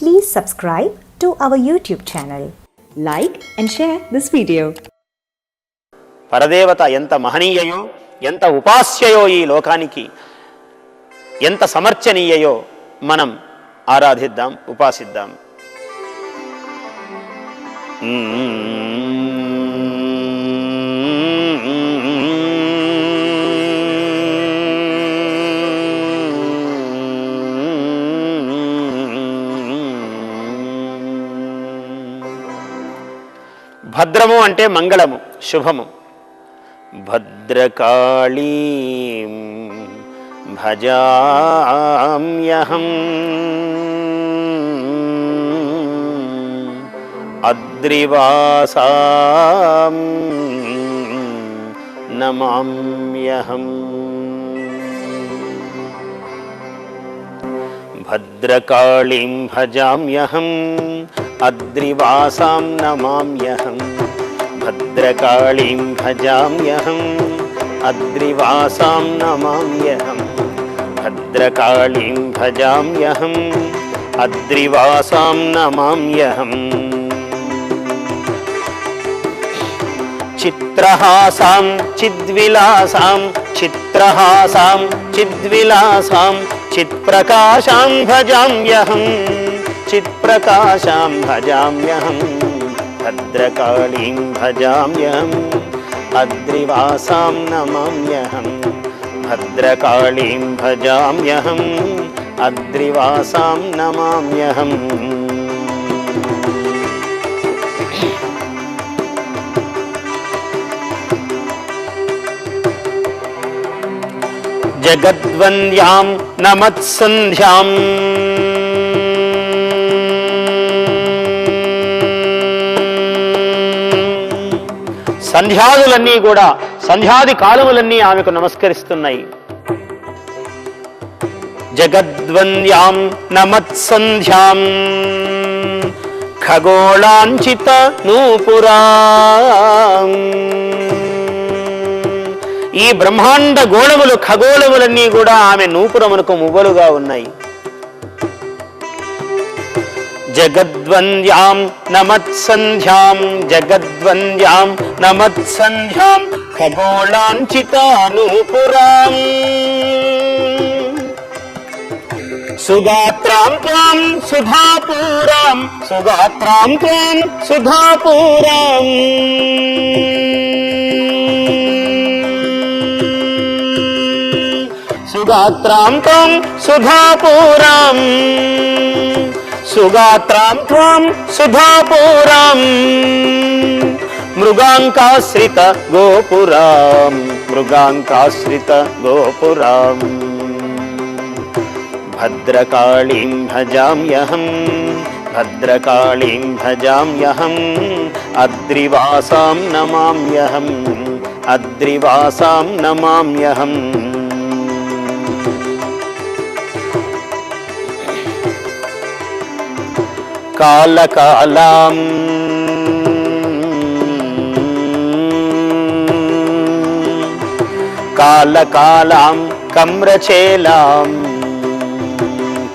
Please subscribe to our YouTube channel. Like and share this video. పరదేవత ఎంత మహనీయయో ఎంత ఉపాస్యయో ఈ లోకానికి ఎంత సమర్చనీయయో మనం ఆరాధిద్దాం ఉపాసిద్దాం భద్రము అంటే మంగళము శుభము. భద్రకాళీ భజామ్యహం అద్రివాసాం నమామ్యహం భద్రకాళీం భజామ్యహం అద్రివాసాం నమామ్యహం భద్రకాళీం భజామ్యహం అద్రివాసాం నమామ్యహం భద్రకాళీం భజామ్యహం అద్రివాసాం నమామ్యహం చిత్రహాసాం చిద్విలాసాం చిత్రహాసాం చిద్విలాసాం చిత్ప్రకాశాం భజామ్యహం చిత్ప్రకాశాం భజామ్యహం భద్రకాళీం భజామ్యహం అద్రివాసాం నమామ్యహం భద్రకాళీం భజామ్యహం అద్రివాసాం నమామ్యహం జగద్వంద్యాం నమత్సంధ్యాం సంధ్యాదులన్నీ కూడా సంధ్యాది కాలములన్నీ ఆమెకు నమస్కరిస్తున్నాయి. జగద్వంద్యాం నమత్సంధ్యాం ఖగోళాంచిత నూపురా. ఈ బ్రహ్మాండ గోళములు ఖగోళములన్నీ కూడా ఆమె నూపురమునకు మువ్వలుగా ఉన్నాయి. జగద్వంద్యాం నమత్సంధ్యాం జగద్వంద్యాం నమత్సంధ్యాం ఖగోళాంచితానుపురాం సుగాత్రాం త్వాం సుధాపూరాం సుగాత్రాం త్వాం సుధాపూరాం సుగాత్రాం త్వం సుధాపూరాం సుగాత్రాం త్వం సుధాపూరాం మృగాంకాశ్రిత గోపురాం మృగాంకాశ్రిత గోపురాం భద్రకాళీం భజామ్యహం భద్రకాళీం భజామ్యహం అద్రివాసాం నమామ్యహం అద్రివాసాం నమామ్యహం కాలకాలాం. కాలకాలాం కమ్రచేలాం.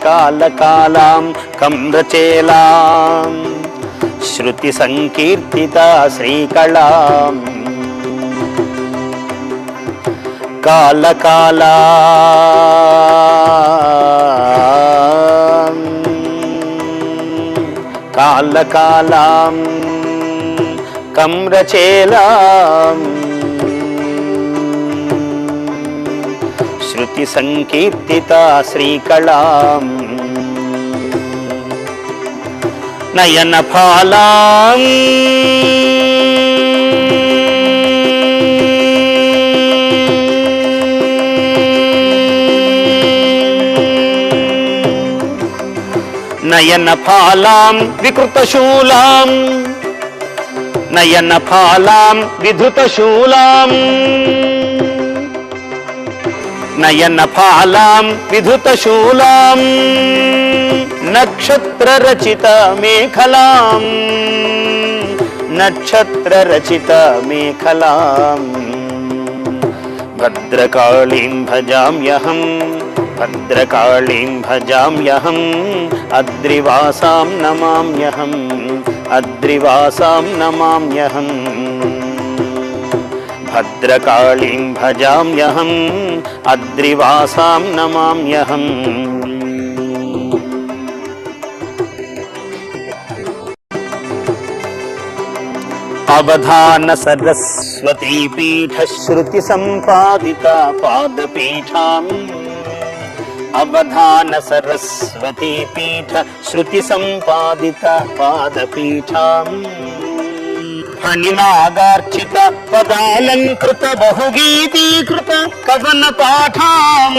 కాలకాలాం కమ్రచేలాం. శృతి సంకీర్తిత శ్రీకళాం. కాలకాలా కాలకాలాం కమ్రచేలాం. శృతి సంకీర్తిత శ్రీకళాం. నయన ఫాలాం నయన ఫాలాం వికృతశూలాం నయన ఫాలాం విధృతశూలాం నయన ఫాలాం విధృతశూలాం నక్షత్ర రచిత మేఖలాం. నక్షత్ర రచిత మేఖలాం. భద్రకాళీం భజామ్యహం భద్రకాళీం భజామ్యహం అద్రివాసాం నమామ్యహం అద్రివాసాం నమామ్యహం భద్రకాళీం భజామ్యహం అద్రివాసాం నమామ్యహం అవధాన సరస్వతీ అవధాన సరస్వతీ పీఠ శృతి సంపాదిత పాదపీఠాం. ఫణినాగార్చిత పదాలంకృత బహుగీతీకృత కవన పాఠాం.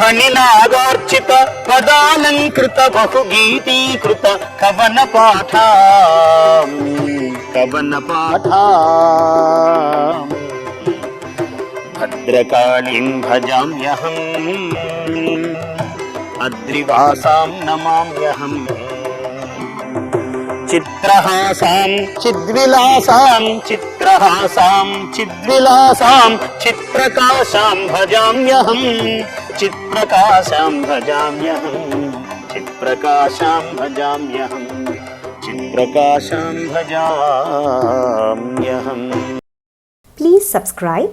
ఫణినాగార్చిత పదాలంకృత బహుగీతీకృత కవన పాఠా. కవన పాఠా. భద్రకాళీం భజామ్యహం అద్రివాసాం నమామ్యహం చిత్రహాసాం చిద్విలాసాం చిత్రహాసాం చిద్విలాసాం చిత్రకాశాం భజామ్యహం చిత్రకాశాం భజామ్యహం చిత్రకాశాం భజామ్యహం చిత్రకాశాం భజామ్యహం Please subscribe